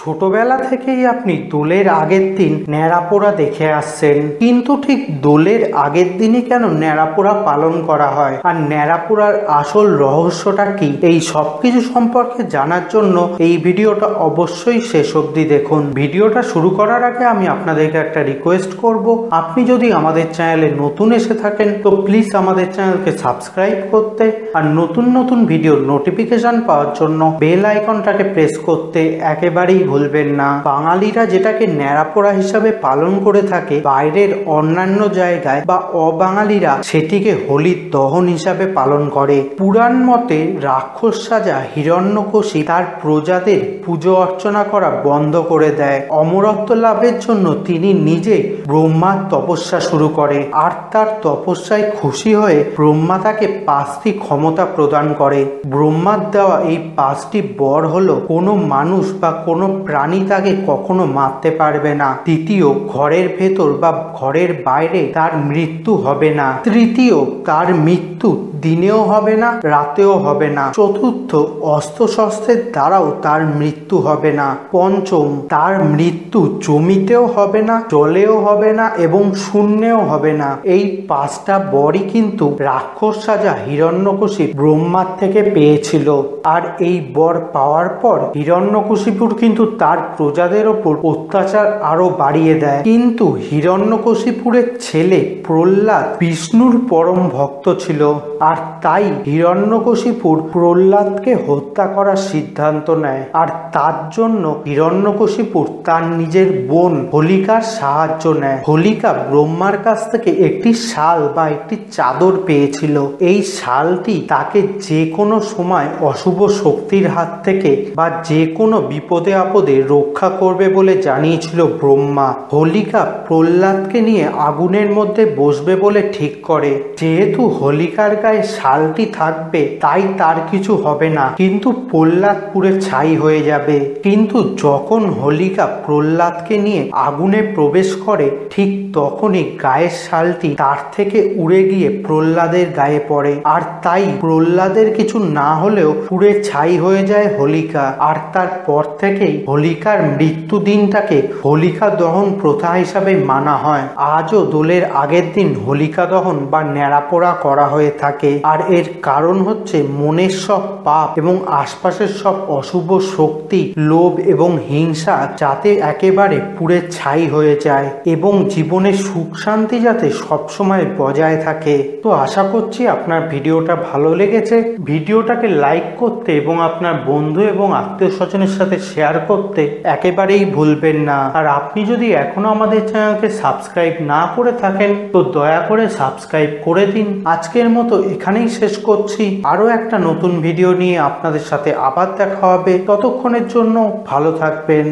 ছোটবেলা থেকেই আপনি দোলের আগের দিন ন্যাড়াপোড়া দেখে আসছেন। কিন্তু ঠিক দোলের আগের দিনই কেন ন্যাড়াপোড়া পালন করা হয়? আর ন্যাড়াপোড়ার আসল রহস্যটা কি? এই সব কিছু সম্পর্কে জানার জন্য এই ভিডিওটা অবশ্যই শেষ অবধি দেখুন। ভিডিওটা শুরু করার আগে আমি আপনাদেরকে একটা রিকোয়েস্ট করব। আপনি যদি আমাদের চ্যানেলে নতুন এসে থাকেন, তো প্লিজ আমাদের চ্যানেলকে সাবস্ক্রাইব করতে আর নতুন নতুন ভিডিওর নোটিফিকেশন পাওয়ার জন্য বেল আইকনটাকে প্রেস করতে একেবারেই ভুলবেন না। বাঙালিরা যেটাকে ন্যাড়াপোড়া হিসাবে পালন করে থাকে, বাইরের অন্যান্য জায়গায় বা অবাঙালিরা সেটিকে হোলির দহন হিসাবে পালন করে। পুরাণ মতে রাক্ষস সাজা হিরণ্যকশি তার প্রজাদের পুজো অর্চনা করা বন্ধ করে দেয়। অমরত্ব লাভের জন্য তিনি নিজে ব্রহ্মার তপস্যা শুরু করে আর তার তপস্যায় খুশি হয়ে ব্রহ্মা তাকে পাঁচটি ক্ষমতা প্রদান করে। ব্রহ্মার দেওয়া এই পাঁচটি বর হলো কোনো মানুষ বা কোনো প্রাণী তাকে কখনো মারতে পারবে না। তৃতীয়, ঘরের ভেতর বা ঘরের বাইরে তার মৃত্যু হবে না। তৃতীয়, তার মৃত্যু দিনেও হবে না, রাতেও হবে না। চতুর্থ অস্ত্র শস্ত্রের দ্বারাও তার মৃত্যু হবে না। পঞ্চম, তার মৃত্যু জমিতেও হবে না, জলেও হবে না এবং শূন্যেও হবে না। এই পাঁচটা বরই কিন্তু রাক্ষস সাজা হিরণ্যকশি ব্রহ্মার থেকে পেয়েছিল। আর এই বর পাওয়ার পর হিরণ্যকশিপুর কিন্তু তার প্রজাদের ওপর অত্যাচার আরও বাড়িয়ে দেয়। কিন্তু হিরণ্যকশিপুরের ছেলে প্রহ্লাদ বিষ্ণুর পরম ভক্ত ছিল। আর তাই হিরণ্যকশিপুর প্রহ্লাদকে হত্যা করার সিদ্ধান্ত নেয়। আর তার জন্য হিরণ্যকশিপুর তার নিজের বোন হোলিকার সাহায্য নেয়। হোলিকা ব্রহ্মার কাছ থেকে একটি শাল বা একটি চাদর পেয়েছিল। এই শালটি তাকে যে কোনো সময় অশুভ শক্তির হাত থেকে বা যে কোনো বিপদে আপদে রক্ষা করবে বলে জানিয়েছিল ব্রহ্মা। হোলিকা প্রহ্লাদকে নিয়ে আগুনের মধ্যে বসবে বলে ঠিক করে। যেহেতু হোলিকার গায়ে শালটি থাকবে, তাই তার কিছু হবে না। কিন্তু প্রহ্লাদ পুরে ছাই হয়ে যাবে। কিন্তু যখন হোলিকা প্রহ্লাদকে নিয়ে আগুনে প্রবেশ করে, ঠিক তখনই গায়ের শালটি তার থেকে উড়ে গিয়ে প্রহ্লাদের গায়ে পড়ে। আর তাই প্রহ্লাদের কিছু না হলেও পুড়ে ছাই হয়ে যায় হোলিকা। আর তারপর থেকেই হোলিকার মৃত্যু দিনটাকে হোলিকা দহন প্রথা হিসাবে মানা হয়। আজও দোলের আগের দিন হোলিকা দহন বা ন্যাড়াপোড়া করা হয়ে থাকে। আর এর কারণ হচ্ছে মনের সব পাপ এবং আশপাশের সব অশুভ শক্তি, লোভ এবং হিংসা যাতে একেবারে পুড়ে ছাই হয়ে যায় এবং জীবনে সুখ শান্তি যাতে সবসময় বজায় থাকে। তো আশা করছি আপনার ভিডিওটা ভালো লেগেছে। ভিডিওটাকে লাইক করতে এবং আপনার বন্ধু এবং আত্মীয় স্বজনের সাথে শেয়ার করতে একেবারেই ভুলবেন না। আর আপনি যদি এখনও আমাদের চ্যানেলকে সাবস্ক্রাইব না করে থাকেন, তো দয়া করে সাবস্ক্রাইব করে দিন। আজকের মতো এখানেই শেষ করছি। আরও একটা নতুন ভিডিও নিয়ে আপনাদের সাথে আবার দেখা হবে। ততক্ষণের জন্য ভালো থাকবেন।